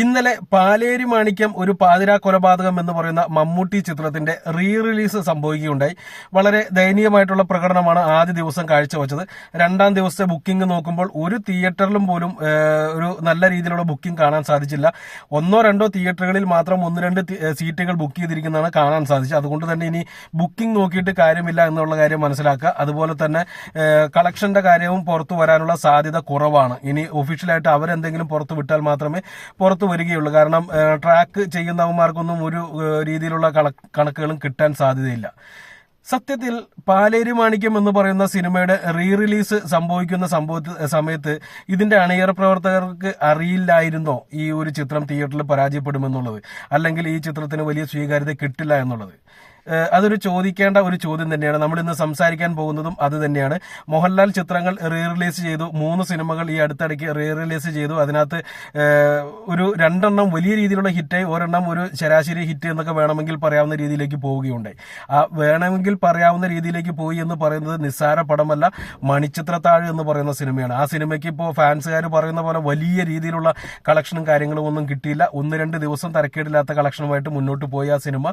ഇന്നലെ പാലേരി മാണിക്യം ഒരു പാതിരാ കൊലപാതകം എന്ന് പറയുന്ന മമ്മൂട്ടി ചിത്രത്തിന്റെ റീ റിലീസ് സംഭവിക്കുകയുണ്ടായി. വളരെ ദയനീയമായിട്ടുള്ള പ്രകടനമാണ് ആദ്യ ദിവസം കാഴ്ചവെച്ചത്. രണ്ടാം ദിവസത്തെ ബുക്കിംഗ് നോക്കുമ്പോൾ ഒരു തിയേറ്ററിലും പോലും ഒരു നല്ല രീതിയിലുള്ള ബുക്കിംഗ് കാണാൻ സാധിച്ചില്ല. ഒന്നോ രണ്ടോ തിയേറ്ററുകളിൽ മാത്രം ഒന്ന് രണ്ട് സീറ്റുകൾ ബുക്ക് ചെയ്തിരിക്കുന്നതാണ് കാണാൻ സാധിച്ചത്. അതുകൊണ്ട് തന്നെ ഇനി ബുക്കിംഗ് നോക്കിയിട്ട് കാര്യമില്ല എന്നുള്ള കാര്യം മനസ്സിലാക്കുക. അതുപോലെ തന്നെ കളക്ഷന്റെ കാര്യവും പുറത്തു വരാനുള്ള സാധ്യത കുറവാണ്. ഇനി ഒഫീഷ്യലായിട്ട് അവരെന്തെങ്കിലും പുറത്തു വിട്ടാൽ മാത്രമേ പുറത്തു വരികയുള്ളൂ. കാരണം ട്രാക്ക് ചെയ്യുന്നവന്മാർക്കൊന്നും ഒരു രീതിയിലുള്ള കണക്കുകളും കിട്ടാൻ സാധ്യതയില്ല. സത്യത്തിൽ പാലേരി മാണിക്യം എന്ന് പറയുന്ന സിനിമയുടെ റീ റിലീസ് സംഭവിക്കുന്ന സംഭവ സമയത്ത് ഇതിന്റെ അണിയറ പ്രവർത്തകർക്ക് അറിയില്ലായിരുന്നോ ഈ ഒരു ചിത്രം തിയേറ്ററിൽ പരാജയപ്പെടുമെന്നുള്ളത്? അല്ലെങ്കിൽ ഈ ചിത്രത്തിന് വലിയ സ്വീകാര്യത കിട്ടില്ല എന്നുള്ളത്? അതൊരു ചോദിക്കേണ്ട ഒരു ചോദ്യം തന്നെയാണ്. നമ്മൾ ഇന്ന് സംസാരിക്കാൻ പോകുന്നതും അത് തന്നെയാണ്. മോഹൻലാൽ ചിത്രങ്ങൾ റീ റിലീസ് ചെയ്തു. മൂന്ന് സിനിമകൾ ഈ അടുത്തിടയ്ക്ക് റീ റിലീസ് ചെയ്തു. അതിനകത്ത് ഒരു രണ്ടെണ്ണം വലിയ രീതിയിലുള്ള ഹിറ്റായി ഒരെണ്ണം ഒരു ശരാശരി ഹിറ്റ് എന്നൊക്കെ വേണമെങ്കിൽ പറയാവുന്ന രീതിയിലേക്ക് പോവുകയുണ്ടായി. ആ വേണമെങ്കിൽ പറയാവുന്ന രീതിയിലേക്ക് പോയി എന്ന് പറയുന്നത് നിസ്സാര പടമല്ല മണിച്ചിത്രത്താഴ് എന്ന് പറയുന്ന സിനിമയാണ്. ആ സിനിമയ്ക്ക് ഇപ്പോൾ ഫാൻസുകാർ പറയുന്ന പോലെ വലിയ രീതിയിലുള്ള കളക്ഷനും കാര്യങ്ങളും ഒന്നും കിട്ടിയില്ല. ഒന്ന് രണ്ട് ദിവസം തരക്കേടില്ലാത്ത കളക്ഷനുമായിട്ട് മുന്നോട്ട് പോയി ആ സിനിമ.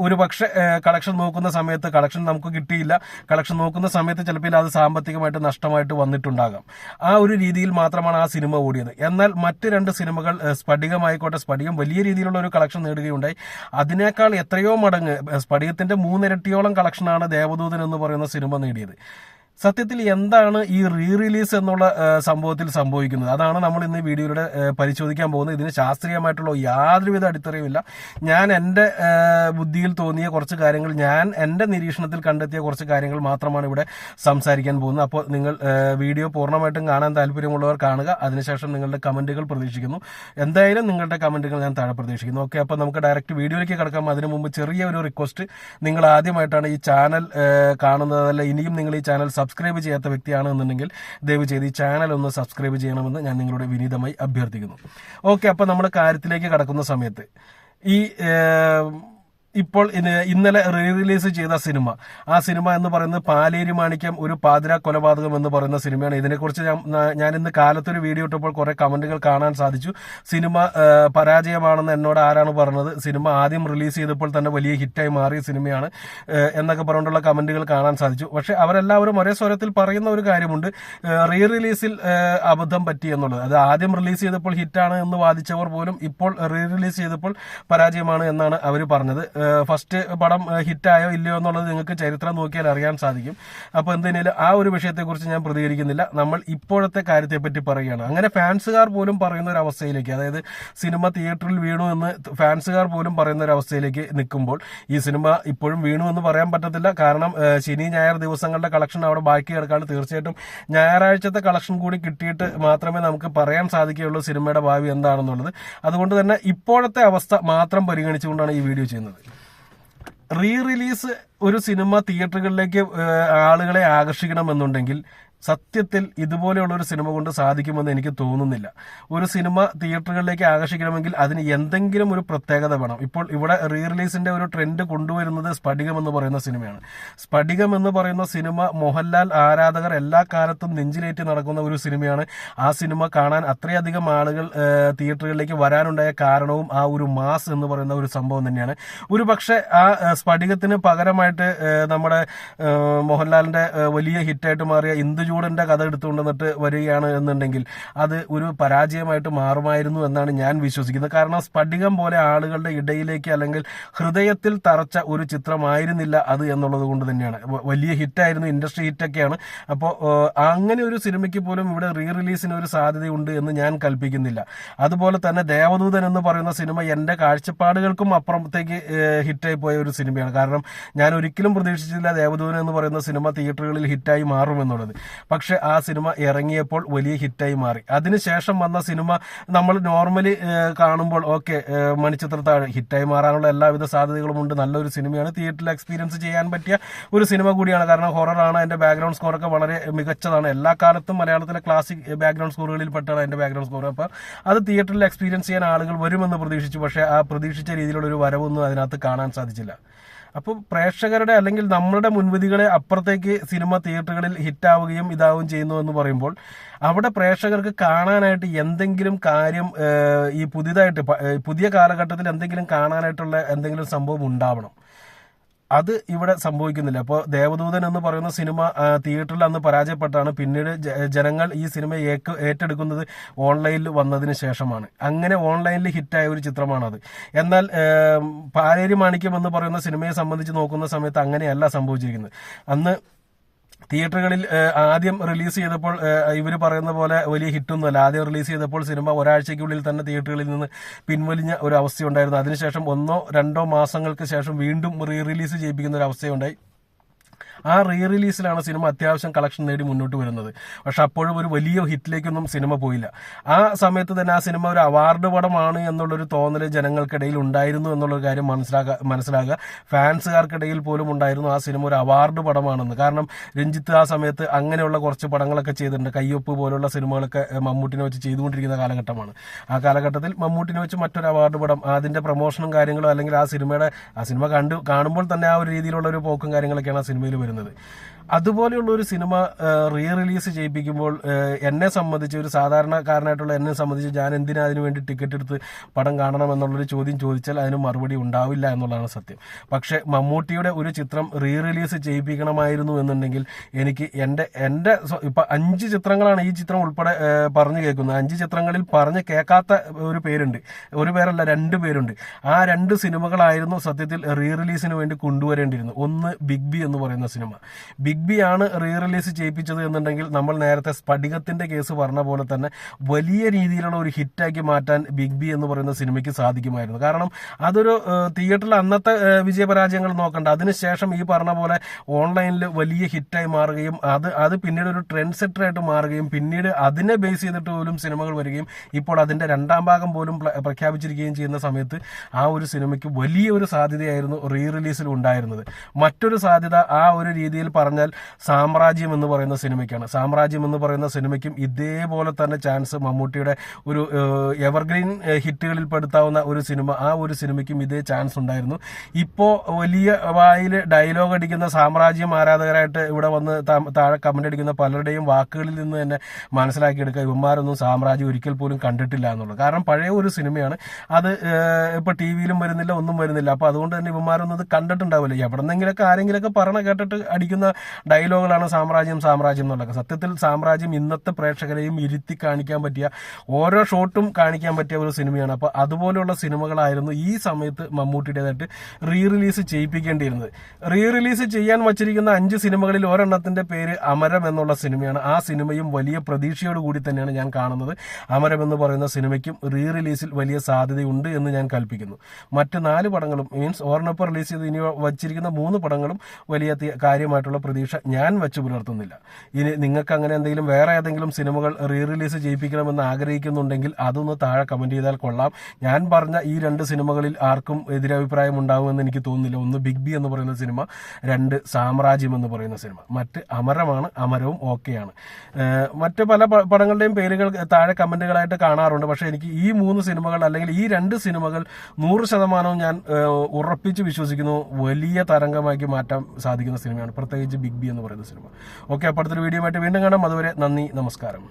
ഒരു പക്ഷേ കളക്ഷൻ നോക്കുന്ന സമയത്ത് കളക്ഷൻ നമുക്ക് കിട്ടിയില്ല. കളക്ഷൻ നോക്കുന്ന സമയത്ത് ചിലപ്പോൾ അത് സാമ്പത്തികമായിട്ട് നഷ്ടമായിട്ട് വന്നിട്ടുണ്ടാകാം. ആ ഒരു രീതിയിൽ മാത്രമാണ് ആ സിനിമ ഓടിയത്. എന്നാൽ മറ്റ് രണ്ട് സിനിമകൾ സ്ഫടികമായിക്കോട്ടെ സ്ഫടികം വലിയ രീതിയിലുള്ള ഒരു കളക്ഷൻ നേടുകയുണ്ടായി. അതിനേക്കാൾ എത്രയോ മടങ്ങ് സ്ഫടികത്തിന്റെ മൂന്നിരട്ടിയോളം കളക്ഷനാണ് ദേവദൂതൻ എന്ന് പറയുന്ന സിനിമ നേടിയത്. സത്യത്തിൽ എന്താണ് ഈ റീ റിലീസ് എന്നുള്ള സംഭവത്തിൽ സംഭവിക്കുന്നത്? അതാണ് നമ്മൾ ഇന്ന് വീഡിയോയിലൂടെ പരിശോധിക്കാൻ പോകുന്നത്. ഇതിന് ശാസ്ത്രീയമായിട്ടുള്ള യാതൊരുവിധ അടിത്തറയുമില്ല. ഞാൻ എന്റെ ബുദ്ധിയിൽ തോന്നിയ കുറച്ച് കാര്യങ്ങൾ ഞാൻ എന്റെ നിരീക്ഷണത്തിൽ കണ്ടെത്തിയ കുറച്ച് കാര്യങ്ങൾ മാത്രമാണ് ഇവിടെ സംസാരിക്കാൻ പോകുന്നത്. അപ്പോൾ നിങ്ങൾ വീഡിയോ പൂർണമായിട്ടും കാണാൻ താല്പര്യമുള്ളവർ കാണുക. അതിനുശേഷം നിങ്ങളുടെ കമന്റുകൾ പ്രതീക്ഷിക്കുന്നു. എന്തായാലും നിങ്ങളുടെ കമന്റുകൾ ഞാൻ താഴെ പ്രതീക്ഷിക്കുന്നു. ഓക്കെ അപ്പോൾ നമുക്ക് ഡയറക്റ്റ് വീഡിയോയിലേക്ക് കിടക്കാം. അതിനു മുമ്പ് ചെറിയ ഒരു റിക്വസ്റ്റ്. നിങ്ങൾ ആദ്യമായിട്ടാണ് ഈ ചാനൽ കാണുന്നതല്ല ഇനിയും നിങ്ങൾ ഈ ചാനൽ സബ്സ്ക്രൈബ് ചെയ്യാത്ത വ്യക്തിയാണ് എന്നുണ്ടെങ്കിൽ ദയവ് ചെയ്ത് ഈ ചാനൽ ഒന്ന് സബ്സ്ക്രൈബ് ചെയ്യണമെന്ന് ഞാൻ നിങ്ങളോട് വിനീതമായി അഭ്യർത്ഥിക്കുന്നു. ഓക്കെ അപ്പോൾ നമ്മുടെ കാര്യത്തിലേക്ക് കടക്കുന്ന സമയത്ത് ഈ ഇപ്പോൾ ഇന്നലെ റീ റിലീസ് ചെയ്ത സിനിമ. ആ സിനിമ എന്ന് പറയുന്നത് പാലേരി മാണിക്യം ഒരു പാതിര കൊലപാതകം എന്ന് പറയുന്ന സിനിമയാണ്. ഇതിനെക്കുറിച്ച് ഞാൻ ഇന്ന് കാലത്തൊരു വീഡിയോ ഇട്ടപ്പോൾ കുറെ കമന്റുകൾ കാണാൻ സാധിച്ചു. സിനിമ പരാജയമാണെന്ന് എന്നോട് ആരാണ് പറഞ്ഞത്? സിനിമ ആദ്യം റിലീസ് ചെയ്തപ്പോൾ തന്നെ വലിയ ഹിറ്റായി മാറിയ സിനിമയാണ്. എന്നൊക്കെ പറഞ്ഞുകൊണ്ടുള്ള കമന്റുകൾ കാണാൻ സാധിച്ചു. പക്ഷെ അവരെല്ലാവരും ഒരേ സ്വരത്തിൽ പറയുന്ന ഒരു കാര്യമുണ്ട്. റീ റിലീസിൽ അബദ്ധം പറ്റി എന്നുള്ളത്. അത് ആദ്യം റിലീസ് ചെയ്തപ്പോൾ ഹിറ്റാണ് എന്ന് വാദിച്ചവർ പോലും ഇപ്പോൾ റീ റിലീസ് ചെയ്തപ്പോൾ പരാജയമാണ് എന്നാണ് അവർ പറഞ്ഞത്. ഫസ്റ്റ് പടം ഹിറ്റായോ ഇല്ലയോ എന്നുള്ളത് നിങ്ങൾക്ക് ചരിത്രം നോക്കിയാൽ അറിയാൻ സാധിക്കും. അപ്പോൾ എന്തെങ്കിലും ആ ഒരു വിഷയത്തെക്കുറിച്ച് ഞാൻ പ്രതികരിക്കുന്നില്ല. നമ്മൾ ഇപ്പോഴത്തെ കാര്യത്തെപ്പറ്റി പറയുകയാണ്. അങ്ങനെ ഫാൻസുകാർ പോലും പറയുന്ന ഒരു അവസ്ഥയിലേക്ക് അതായത് സിനിമ തിയേറ്ററിൽ വീണു എന്ന് ഫാൻസുകാർ പോലും പറയുന്ന ഒരു അവസ്ഥയിലേക്ക് നിൽക്കുമ്പോൾ ഈ സിനിമ ഇപ്പോഴും വീണു എന്ന് പറയാൻ പറ്റത്തില്ല. കാരണം ശനി ഞായർ ദിവസങ്ങളുടെ കളക്ഷൻ അവിടെ ബാക്കി കിടക്കാണ്. തീർച്ചയായിട്ടും ഞായറാഴ്ചത്തെ കളക്ഷൻ കൂടി കിട്ടിയിട്ട് മാത്രമേ നമുക്ക് പറയാൻ സാധിക്കുകയുള്ളൂ സിനിമയുടെ ഭാവി എന്താണെന്നുള്ളത്. അതുകൊണ്ട് തന്നെ ഇപ്പോഴത്തെ അവസ്ഥ മാത്രം പരിഗണിച്ചുകൊണ്ടാണ് ഈ വീഡിയോ ചെയ്യുന്നത്. റീ റിലീസ് ഒരു സിനിമ തിയേറ്ററുകളിലേക്ക് ആളുകളെ ആകർഷിക്കണമെന്നുണ്ടെങ്കിൽ സത്യത്തിൽ ഇതുപോലെയുള്ള ഒരു സിനിമ കൊണ്ട് സാധിക്കുമെന്ന് എനിക്ക് തോന്നുന്നില്ല. ഒരു സിനിമ തിയേറ്ററുകളിലേക്ക് ആകർഷിക്കണമെങ്കിൽ അതിന് എന്തെങ്കിലും ഒരു പ്രത്യേകത വേണം. ഇപ്പോൾ ഇവിടെ റീ റിലീസിന്റെ ഒരു ട്രെൻഡ് കൊണ്ടുവരുന്നത് സ്ഫടികം എന്ന് പറയുന്ന സിനിമയാണ്. സ്ഫടികം എന്ന് പറയുന്ന സിനിമ മോഹൻലാൽ ആരാധകർ എല്ലാ കാലത്തും നെഞ്ചിലേറ്റി നടക്കുന്ന ഒരു സിനിമയാണ്. ആ സിനിമ കാണാൻ അത്രയധികം ആളുകൾ തിയേറ്ററുകളിലേക്ക് വരാനുണ്ടായ കാരണവും ആ ഒരു മാസ് എന്ന് പറയുന്ന ഒരു സംഭവം തന്നെയാണ്. ഒരു പക്ഷേ ആ സ്ഫടികത്തിന് പകരമായിട്ട് നമ്മുടെ മോഹൻലാലിന്റെ വലിയ ഹിറ്റായിട്ട് മാറിയ ഇന്ദുചൂടന്റെ കഥ എടുത്തുകൊണ്ട് വന്നിട്ട് വരികയാണ് എന്നുണ്ടെങ്കിൽ അത് ഒരു പരാജയമായിട്ട് മാറുമായിരുന്നു എന്നാണ് ഞാൻ വിശ്വസിക്കുന്നത്. കാരണം സ്ഫടികം പോലെ ആളുകളുടെ ഇടയിലേക്ക് അല്ലെങ്കിൽ ഹൃദയത്തിൽ തറച്ച ഒരു ചിത്രമായിരുന്നില്ല അത് എന്നുള്ളത് കൊണ്ട് തന്നെയാണ്. വലിയ ഹിറ്റായിരുന്നു ഇൻഡസ്ട്രി ഹിറ്റൊക്കെയാണ്. അപ്പോൾ അങ്ങനെ ഒരു സിനിമയ്ക്ക് പോലും ഇവിടെ റീ റിലീസിന് ഒരു സാധ്യതയുണ്ട് എന്ന് ഞാൻ കൽപ്പിക്കുന്നില്ല. അതുപോലെ തന്നെ ദേവദൂതൻ എന്ന് പറയുന്ന സിനിമ എന്റെ കാഴ്ചപ്പാടുകൾക്കും അപ്പുറത്തേക്ക് ഹിറ്റായി പോയ ഒരു സിനിമയാണ്. കാരണം ഞാൻ ഒരിക്കലും പ്രതീക്ഷിച്ചില്ല ദേവദൂതൻ എന്ന് പറയുന്ന സിനിമ തിയേറ്ററുകളിൽ ഹിറ്റായി മാറുമെന്നുള്ളത്. പക്ഷെ ആ സിനിമ ഇറങ്ങിയപ്പോൾ വലിയ ഹിറ്റായി മാറി. അതിനുശേഷം വന്ന സിനിമ നമ്മൾ നോർമലി കാണുമ്പോൾ ഓക്കെ മണിച്ചിത്രത്താഴ് ഹിറ്റായി മാറാനുള്ള എല്ലാവിധ സാധ്യതകളും ഉണ്ട്. നല്ലൊരു സിനിമയാണ്. തിയേറ്ററിൽ എക്സ്പീരിയൻസ് ചെയ്യാൻ പറ്റിയ ഒരു സിനിമ കൂടിയാണ്. കാരണം ഹൊററാണ്. അതിന്റെ ബാക്ക്ഗ്രൗണ്ട് സ്കോറൊക്കെ വളരെ മികച്ചതാണ്. എല്ലാ കാലത്തും മലയാളത്തിലെ ക്ലാസിക് ബാക്ക്ഗ്രൗണ്ട് സ്കോറുകളിൽ പെട്ടാണ് അതിന്റെ ബാക്ക്ഗ്രൗണ്ട് സ്കോർ അപ്പോൾ അത് തിയേറ്ററിൽ എക്സ്പീരിയൻസ് ചെയ്യാൻ ആളുകൾ വരുമെന്ന് പ്രതീക്ഷിച്ചു. പക്ഷേ ആ പ്രതീക്ഷിച്ച രീതിയിലുള്ള ഒരു വരവൊന്നും അതിനകത്ത് കാണാൻ സാധിച്ചില്ല. അപ്പോൾ പ്രേക്ഷകരുടെ അല്ലെങ്കിൽ നമ്മളുടെ മുൻവിധികളെ അപ്പുറത്തേക്ക് സിനിമ തിയേറ്ററുകളിൽ ഹിറ്റാവുകയും ഇതാവുകയും ചെയ്യുന്നു എന്ന് പറയുമ്പോൾ അവിടെ പ്രേക്ഷകർക്ക് കാണാനായിട്ട് എന്തെങ്കിലും കാര്യം ഈ പുതിയതായിട്ട് പുതിയ കാലഘട്ടത്തിൽ എന്തെങ്കിലും കാണാനായിട്ടുള്ള എന്തെങ്കിലും സംഭവം ഉണ്ടാവണം. അത് ഇവിടെ സംഭവിക്കുന്നില്ല. അപ്പോൾ ദേവദൂതൻ എന്ന് പറയുന്ന സിനിമ തിയേറ്ററിൽ അന്ന് പരാജയപ്പെട്ടാണ്. പിന്നീട് ജനങ്ങൾ ഈ സിനിമ ഏറ്റെടുക്കുന്നത് ഓൺലൈനിൽ വന്നതിന് ശേഷമാണ്. അങ്ങനെ ഓൺലൈനിൽ ഹിറ്റായ ഒരു ചിത്രമാണത്. എന്നാൽ പാലേരി മാണിക്യം എന്ന് പറയുന്ന സിനിമയെ സംബന്ധിച്ച് നോക്കുന്ന സമയത്ത് അങ്ങനെയല്ല സംഭവിച്ചിരിക്കുന്നത്. അന്ന് തിയേറ്ററുകളിൽ ആദ്യം റിലീസ് ചെയ്തപ്പോൾ ഇവർ പറയുന്ന പോലെ വലിയ ഹിറ്റൊന്നുമല്ല. ആദ്യം റിലീസ് ചെയ്തപ്പോൾ സിനിമ ഒരാഴ്ചയ്ക്കുള്ളിൽ തന്നെ തിയേറ്ററുകളിൽ നിന്ന് പിൻവലിഞ്ഞ ഒരു അവസ്ഥയുണ്ടായിരുന്നു. അതിനുശേഷം ഒന്നോ രണ്ടോ മാസങ്ങൾക്ക് ശേഷം വീണ്ടും റീ റിലീസ് ചെയ്യിപ്പിക്കുന്ന ഒരു അവസ്ഥയുണ്ടായി. ആ റീ റിലീസിലാണ് സിനിമ അത്യാവശ്യം കളക്ഷൻ നേടി മുന്നോട്ട് വരുന്നത്. പക്ഷെ അപ്പോഴും ഒരു വലിയ ഹിറ്റിലേക്കൊന്നും സിനിമ പോയില്ല. ആ സമയത്ത് തന്നെ ആ സിനിമ ഒരു അവാർഡ് പടമാണ് എന്നുള്ളൊരു തോന്നൽ ജനങ്ങൾക്കിടയിൽ ഉണ്ടായിരുന്നു എന്നുള്ളൊരു കാര്യം മനസ്സിലാക്കുക മനസ്സിലാക്കുക ഫാൻസുകാർക്കിടയിൽ പോലും ഉണ്ടായിരുന്നു ആ സിനിമ ഒരു അവാർഡ് പടമാണെന്ന്. കാരണം രഞ്ജിത്ത് ആ സമയത്ത് അങ്ങനെയുള്ള കുറച്ച് പടങ്ങളൊക്കെ ചെയ്തിട്ടുണ്ട്. കയ്യൊപ്പ് പോലുള്ള സിനിമകളൊക്കെ മമ്മൂട്ടിനെ വെച്ച് ചെയ്തുകൊണ്ടിരിക്കുന്ന കാലഘട്ടമാണ്. ആ കാലഘട്ടത്തിൽ മമ്മൂട്ടിനെ വെച്ച് മറ്റൊരു അവാർഡ് പടം അതിന്റെ പ്രൊമോഷനും കാര്യങ്ങളും അല്ലെങ്കിൽ ആ സിനിമയുടെ ആ സിനിമ കണ്ടു കാണുമ്പോൾ തന്നെ ആ ഒരു രീതിയിലുള്ള ഒരു പോക്കും കാര്യങ്ങളൊക്കെയാണ് ആ സിനിമയിൽ വരുന്നത്. അതുപോലെയുള്ള ഒരു സിനിമ റീ റിലീസ് ചെയ്യിപ്പിക്കുമ്പോൾ എന്നെ സംബന്ധിച്ച് ഒരു സാധാരണക്കാരനായിട്ടുള്ള എന്നെ സംബന്ധിച്ച് ഞാൻ എന്തിനാ അതിനു വേണ്ടി ടിക്കറ്റ് എടുത്ത് പടം കാണണം എന്നുള്ളൊരു ചോദ്യം ചോദിച്ചാൽ അതിന് മറുപടി ഉണ്ടാവില്ല എന്നുള്ളതാണ് സത്യം. പക്ഷേ മമ്മൂട്ടിയുടെ ഒരു ചിത്രം റീ റിലീസ് ചെയ്യിപ്പിക്കണമായിരുന്നു എന്നുണ്ടെങ്കിൽ എനിക്ക് എന്റെ എന്റെ ഇപ്പം അഞ്ച് ചിത്രങ്ങളാണ് ഈ ചിത്രം ഉൾപ്പെടെ പറഞ്ഞു കേൾക്കുന്നത്. അഞ്ച് ചിത്രങ്ങളിൽ പറഞ്ഞ് കേൾക്കാത്ത ഒരു പേരുണ്ട്. ഒരു പേരല്ല രണ്ട് പേരുണ്ട്. ആ രണ്ട് സിനിമകളായിരുന്നു സത്യത്തിൽ റീ റിലീസിന് വേണ്ടി കൊണ്ടുവരേണ്ടിയിരുന്നു ഒന്ന് ബിഗ് ബി എന്ന് പറയുന്ന സിനിമ. ബിഗ് ബി ആണ് റീ റിലീസ് ചെയ്യിപ്പിച്ചത് എന്നുണ്ടെങ്കിൽ നമ്മൾ നേരത്തെ സ്ഫടികത്തിന്റെ കേസ് പറഞ്ഞ പോലെ തന്നെ വലിയ രീതിയിലുള്ള ഒരു ഹിറ്റാക്കി മാറ്റാൻ ബിഗ് ബി എന്ന് പറയുന്ന സിനിമയ്ക്ക് സാധിക്കുമായിരുന്നു. കാരണം അതൊരു തിയേറ്ററിൽ അന്നത്തെ വിജയപരാജയങ്ങൾ നോക്കണ്ട. അതിനുശേഷം ഈ പറഞ്ഞ പോലെ ഓൺലൈനിൽ വലിയ ഹിറ്റായി മാറുകയും അത് അത് പിന്നീട് ഒരു ട്രെൻഡ് സെറ്റർ ആയിട്ട് മാറുകയും പിന്നീട് അതിനെ ബേസ് ചെയ്തിട്ട് പോലും സിനിമകൾ വരികയും ഇപ്പോൾ അതിന്റെ രണ്ടാം ഭാഗം പോലും പ്രഖ്യാപിച്ചിരിക്കുകയും ചെയ്യുന്ന സമയത്ത് ആ ഒരു സിനിമയ്ക്ക് വലിയ ഒരു സാധ്യതയായിരുന്നു റീ റിലീസിൽ ഉണ്ടായിരുന്നത്. മറ്റൊരു സാധ്യത ആ ഒരു രീതിയിൽ പറഞ്ഞാൽ സാമ്രാജ്യം എന്ന് പറയുന്ന സിനിമയ്ക്കാണ്. സാമ്രാജ്യം എന്ന് പറയുന്ന സിനിമയ്ക്കും ഇതേപോലെ തന്നെ ചാൻസ് മമ്മൂട്ടിയുടെ ഒരു എവർഗ്രീൻ ഹിറ്റുകളിൽ പെടുത്താവുന്ന ഒരു സിനിമ ആ ഒരു സിനിമയ്ക്കും ഇതേ ചാൻസ് ഉണ്ടായിരുന്നു. ഇപ്പോൾ വലിയ വായിൽ ഡയലോഗ് അടിക്കുന്ന സാമ്രാജ്യം ആരാധകരായിട്ട് ഇവിടെ വന്ന് താഴെ കമന്റ് അടിക്കുന്ന പലരുടെയും വാക്കുകളിൽ നിന്ന് തന്നെ മനസ്സിലാക്കിയെടുക്കുക. ഇവന്മാരൊന്നും സാമ്രാജ്യം ഒരിക്കൽ പോലും കണ്ടിട്ടില്ല എന്നുള്ളത്. കാരണം പഴയ ഒരു സിനിമയാണ്. അത് ഇപ്പോൾ ഇപ്പൊ ടി വിയിലും വരുന്നില്ല ഒന്നും വരുന്നില്ല. അപ്പോൾ അതുകൊണ്ട് തന്നെ ഇവന്മാരൊന്നും അത് കണ്ടിട്ടുണ്ടാവില്ല. എവിടെന്നെങ്കിലൊക്കെ ആരെങ്കിലൊക്കെ പറഞ്ഞ കേട്ടിട്ട് അടിക്കുന്ന ഡയലോഗുകളാണ് സാമ്രാജ്യം സാമ്രാജ്യം എന്നുള്ളത് സത്യത്തിൽ സാമ്രാജ്യം ഇന്നത്തെ പ്രേക്ഷകരെയും ഇരുത്തി കാണിക്കാൻ പറ്റിയ ഓരോ ഷോട്ടും കാണിക്കാൻ പറ്റിയ ഒരു സിനിമയാണ്. അപ്പോൾ അതുപോലെയുള്ള സിനിമകളായിരുന്നു ഈ സമയത്ത് മമ്മൂട്ടിയുടേതായിട്ട് റീ റിലീസ് ചെയ്യിപ്പിക്കേണ്ടിയിരുന്നത്. റീ റിലീസ് ചെയ്യാൻ വച്ചിരിക്കുന്ന അഞ്ച് സിനിമകളിൽ ഒരെണ്ണത്തിന്റെ പേര് അമരം എന്നുള്ള സിനിമയാണ്. ആ സിനിമയും വലിയ പ്രതീക്ഷയോട് കൂടി തന്നെയാണ് ഞാൻ കാണുന്നത്. അമരം എന്ന് പറയുന്ന സിനിമയ്ക്കും റീ റിലീസിൽ വലിയ സാധ്യതയുണ്ട് എന്ന് ഞാൻ കൽപ്പിക്കുന്നു. മറ്റ് നാല് പടങ്ങളും മീൻസ് ഓർണപ്പ് റിലീസ് ചെയ്ത് ഇനി വച്ചിരിക്കുന്ന മൂന്ന് പടങ്ങളും വലിയ കാര്യമായിട്ടുള്ള പ്രതീക്ഷ ഞാൻ വെച്ച് പുലർത്തുന്നില്ല. ഇനി നിങ്ങൾക്ക് അങ്ങനെ എന്തെങ്കിലും വേറെ ഏതെങ്കിലും സിനിമകൾ റീ റിലീസ് ചെയ്യിപ്പിക്കണമെന്ന് ആഗ്രഹിക്കുന്നുണ്ടെങ്കിൽ അതൊന്ന് താഴെ കമന്റ് ചെയ്താൽ കൊള്ളാം. ഞാൻ പറഞ്ഞ ഈ രണ്ട് സിനിമകളിൽ ആർക്കും എതിരഭിപ്രായം ഉണ്ടാവുമെന്ന് എനിക്ക് തോന്നുന്നില്ല. ഒന്ന് ബിഗ് ബി എന്ന് പറയുന്ന സിനിമ രണ്ട് സാമ്രാജ്യം എന്ന് പറയുന്ന സിനിമ. മറ്റ് അമരമാണ് അമരവും ഓക്കെയാണ്. മറ്റ് പല പടങ്ങളുടെയും പേരുകൾ താഴെ കമന്റുകളായിട്ട് കാണാറുണ്ട്. പക്ഷേ എനിക്ക് ഈ മൂന്ന് സിനിമകൾ അല്ലെങ്കിൽ ഈ രണ്ട് സിനിമകൾ നൂറ് ശതമാനവും ഞാൻ ഉറപ്പിച്ച് വിശ്വസിക്കുന്നു. വലിയ തരംഗമാക്കി മാറ്റാൻ സാധിക്കുന്ന സിനിമയാണ്. പ്രത്യേകിച്ച് ബിഗ് ബി എന്ന് പറയുന്ന സിനിമ. ഓക്കെ അപ്പോൾ അടുത്തൊരു വീഡിയോ ആയിട്ട് വീണ്ടും കാണാം. അതുവരെ നന്ദി നമസ്കാരം.